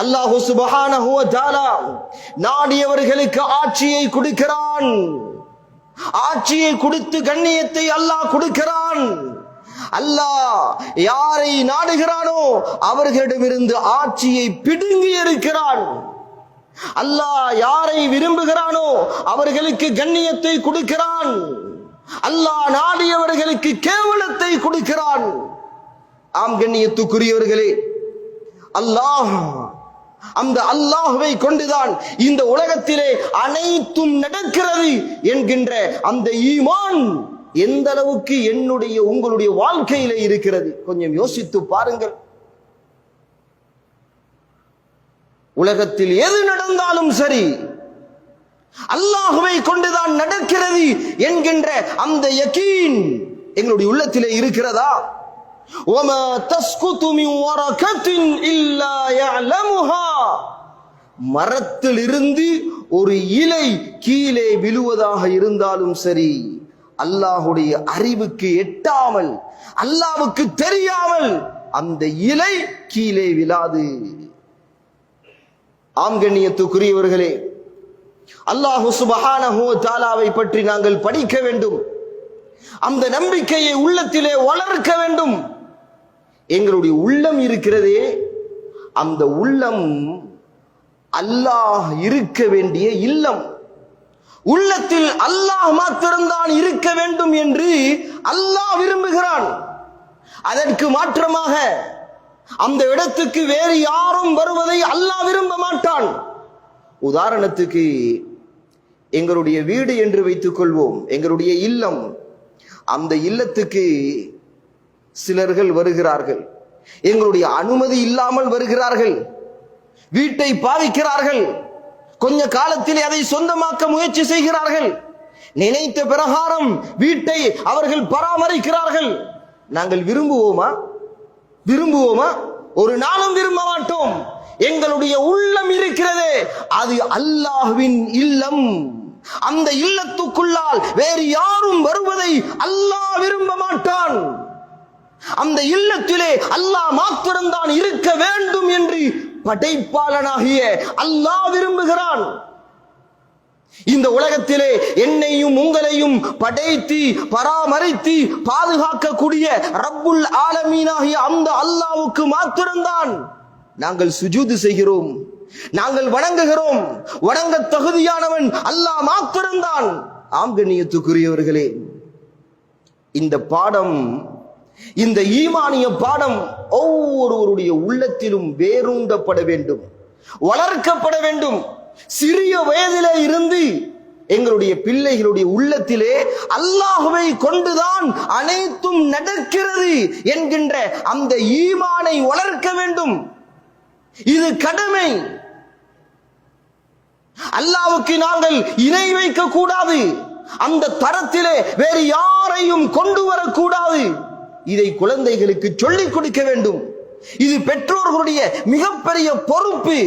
அல்லாஹு சுபஹானஹு வ நாடியவர்களுக்கு ஆட்சியை கொடுக்கிறான். ஆட்சியை கொடுத்து கண்ணியத்தை அல்லாஹ் கொடுக்கிறான். அல்லாஹ் யாரை நாடுகிறானோ அவர்களிடமிருந்து ஆட்சியை பிடுங்கி இருக்கிறான் அல்லாஹ் யாரை விரும்புகிறானோ அவர்களுக்கு கண்ணியத்தை கொடுக்கிறான். அல்லாஹ் நாடியவர்களுக்கு கேவலத்தை கொடுக்கிறான். ஆம் கண்ணியத்துக்குரியவர்களே அல்லாஹ் அந்த அல்லாஹுவை கொண்டுதான் இந்த உலகத்திலே அனைத்தும் நடக்கிறது என்கின்ற அந்த ஈமான் எந்த அளவுக்கு என்னுடைய உங்களுடைய வாழ்க்கையில இருக்கிறது? கொஞ்சம் யோசித்து பாருங்கள். உலகத்தில் எது நடந்தாலும் சரி அல்லாஹுவை கொண்டுதான் நடக்கிறது என்கின்ற அந்த யக்கீன் எங்களுடைய உள்ளத்திலே இருக்கிறதா? மரத்திலிருந்து ஒரு இலை கீழே விழுவதாக இருந்தாலும் சரி அல்லாஹுடைய அறிவுக்கு எட்டாமல் அல்லாவுக்கு தெரியாமல் அந்த இலை கீழே விழாது. ஆம்கண்ணியத்துக்குரியவர்களே அல்லாஹு சுபஹானஹோ தாலாவை பற்றி நாங்கள் படிக்க வேண்டும். அந்த நம்பிக்கையை உள்ளத்திலே வளர்க்க வேண்டும். எங்களுடைய உள்ளம் இருக்கிறதே அந்த உள்ளம் அல்லாஹ் இருக்க வேண்டிய இல்லம். உள்ளத்தில் அல்லாஹ் மாத்திரம்தான் இருக்க வேண்டும் என்று அல்லாஹ் விரும்புகிறான். அதற்கு மாற்றமாக அந்த இடத்துக்கு வேறு யாரும் வருவதை அல்லாஹ் விரும்ப மாட்டான். உதாரணத்துக்கு எங்களுடைய வீடு என்று வைத்துக் கொள்வோம். எங்களுடைய இல்லம். அந்த இல்லத்துக்கு சிலர்கள் வருகிறார்கள். எங்களுடைய அனுமதி இல்லாமல் வருகிறார்கள். வீட்டை பாவிக்கிறார்கள். கொஞ்ச காலத்தில் அதை சொந்தமாக்க முயற்சி செய்கிறார்கள். நினைத்த பிரகாரம் வீட்டை அவர்கள் பராமரிக்கிறார்கள். நாங்கள் விரும்புவோமா? விரும்புவோமா? ஒரு நாளும் விரும்ப மாட்டோம். எங்களுடைய உள்ளம் இருக்கிறதே. அது அல்லாஹுவின் இல்லம். அந்த இல்லத்துக்குள்ளால் வேறு யாரும் வருவதை அல்லாஹ் விரும்ப மாட்டான். அந்த இல்லத்திலே அல்லாஹ் மாத்திரம்தான் இருக்க வேண்டும் என்று படைப்பாளனாகிய அல்லாஹ் விரும்புகிறான். இந்த உலகத்திலே என்னையும் உங்களையும் படைத்து பராமரித்து பாதுகாக்கக்கூடிய ரப்புல் ஆலமீனாகிய அந்த அல்லாவுக்கு மாத்திரம்தான் நாங்கள் சுஜூது செய்கிறோம். நாங்கள் வணங்குகிறோம். வணங்க தகுதியானவன் அல்லாஹ் மாத்திரம்தான். ஆங்கனியத்துக்குரியவர்களே இந்த பாடம் இந்த ஈமானிய பாடம் ஒவ்வொருவருடைய உள்ளத்திலும் வேரூண்டப்பட வேண்டும் வளர்க்கப்பட வேண்டும். சிறிய வயதிலே இருந்து எங்களுடைய பிள்ளைகளுடைய உள்ளத்திலே அல்லாஹுவை கொண்டுதான் அனைத்தும் நடக்கிறது என்கின்ற அந்த ஈமானை வளர்க்க வேண்டும். இது கடமை. அல்லாவுக்கு நாங்கள் இணை வைக்க கூடாது அந்த தரத்திலே வேறு யாரையும் கொண்டு வரக்கூடாது. இதை குழந்தைகளுக்கு சொல்லிக் கொடுக்க வேண்டும். இது பெற்றோர்களுடைய மிகப்பெரிய பொறுப்பு.